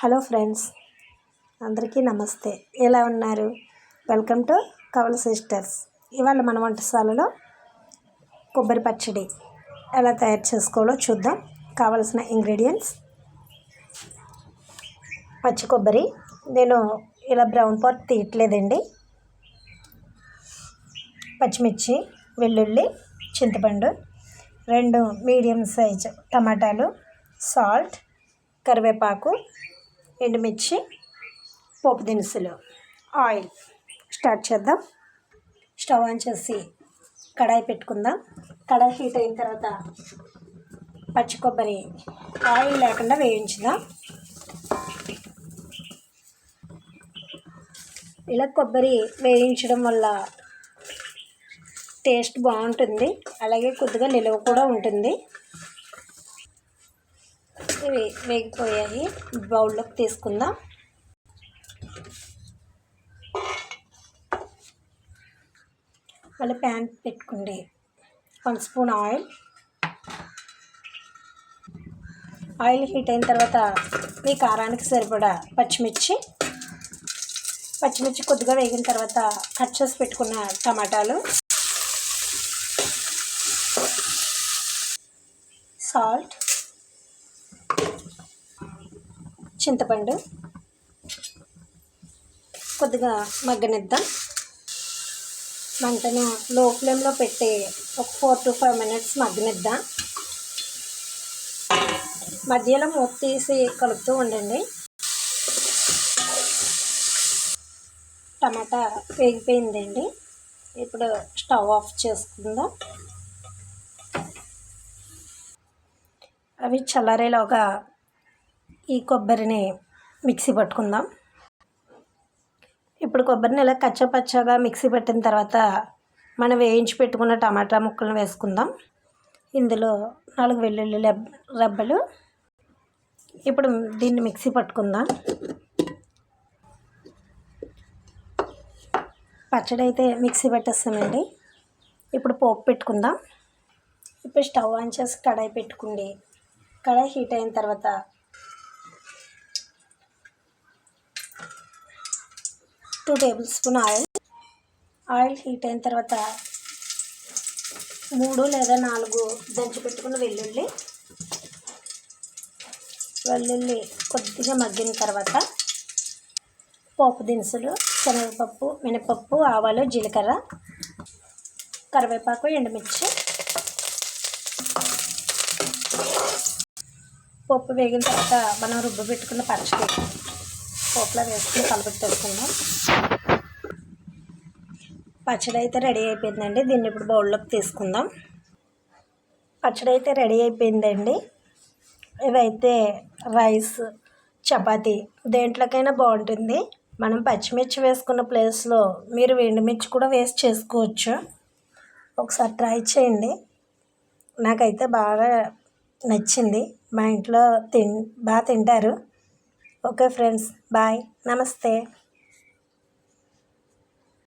Hello friends అందరికీ నమస్తే. ఎలా ఉన్నారు? వెల్కమ్ టు కవల సిస్టర్స్. ఇవాళ మన వంటశాలలో కొబ్బరి పచ్చడి ఎలా తయారు చేసుకోవాలో చూద్దాం. కావలసిన ఇంగ్రీడియంట్స్. పచ్చి కొబ్బరి. నేను ఇలా బ్రౌన్ పార్ట్ తీయట్లేదండి. పచ్చిమిర్చి వెల్లుల్లి చింతపండు రెండు మీడియం సైజ్ టమాటాలు సాల్ట్ కరివేపాకు ఎండుమిర్చి పోపు దినుసులు ఆయిల్. స్టార్ట్ చేద్దాం. స్టవ్ ఆన్ చేసి కడాయి పెట్టుకుందాం. కడాయి హీట్ అయిన తర్వాత పచ్చి కొబ్బరి ఆయిల్ లేకుండా వేయించుదాం. ఇలా కొబ్బరి వేయించడం వల్ల టేస్ట్ బాగుంటుంది. అలాగే కొద్దిగా నిలువ కూడా ఉంటుంది. ఇవి వేగిపోయాయి. బౌల్లోకి తీసుకుందాం. మళ్ళీ ప్యాన్ పెట్టుకోండి. One spoon oil. Oil heat అయిన తర్వాత మీ కారానికి సరిపడా పచ్చిమిర్చి. పచ్చిమిర్చి కొద్దిగా వేగిన తర్వాత కట్ చేసి పెట్టుకున్న టమాటాలు. సాల్ట్. చింతపండు. కొద్దిగా మగ్గనిద్దాం. మంటను లో ఫ్లేమ్లో పెట్టి ఒక ఫోర్ టు ఫైవ్ మినిట్స్ మగ్గనిద్దాం. మధ్యలో మూత తీసి కలుపుతూ ఉండండి. టమాటా వేగిపోయిందండి. ఇప్పుడు స్టవ్ ఆఫ్ చేసుకుందాం. అవి చల్లారేలోగా ఈ కొబ్బరిని మిక్సీ పట్టుకుందాం. ఇప్పుడు కొబ్బరిని ఇలా కచ్చపచ్చగా మిక్సీ పట్టిన తర్వాత మనం వేయించి పెట్టుకున్న టమాటా ముక్కలను వేసుకుందాం. ఇందులో నాలుగు వెల్లుల్లి రెబ్బలు. ఇప్పుడు దీన్ని మిక్సీ పట్టుకుందాం. పచ్చడి అయితే మిక్సీ పెట్టేస్తామండి. ఇప్పుడు పోపు పెట్టుకుందాం. ఇప్పుడు స్టవ్ ఆన్ చేసి కడాయి పెట్టుకుండి. కడాయి హీట్ అయిన తర్వాత two tablespoon oil. Oil heat అయిన తర్వాత మూడు లేదా నాలుగు దంచి పెట్టుకున్న వెల్లుల్లి. వెల్లుల్లి కొద్దిగా మగ్గిన తర్వాత పోపు దినుసులు శనగపప్పు మినపప్పు ఆవాలు జీలకర్ర కరివేపాకు ఎండుమిర్చి. పప్పు వేగిన తర్వాత మనం రుబ్బు పెట్టుకున్న పచ్చడి. పోపులో వేసుకుని కలపెట్టేసుకుందాం పచ్చడి అయితే రెడీ అయిపోయిందండి. దీన్ని ఇప్పుడు బౌల్లోకి తీసుకుందాం. పచ్చడి అయితే రెడీ అయిపోయిందండి. ఇవైతే రైస్ చపాతి దేంట్లోకైనా బాగుంటుంది. మనం పచ్చిమిర్చి వేసుకున్న ప్లేస్లో మీరు ఎండుమిర్చి కూడా వేస్ట్ చేసుకోవచ్చు. ఒకసారి ట్రై చేయండి. నాకైతే బాగా నచ్చింది. మా ఇంట్లో తిన్ బాగా తింటారు. Okay friends bye. నమస్తే.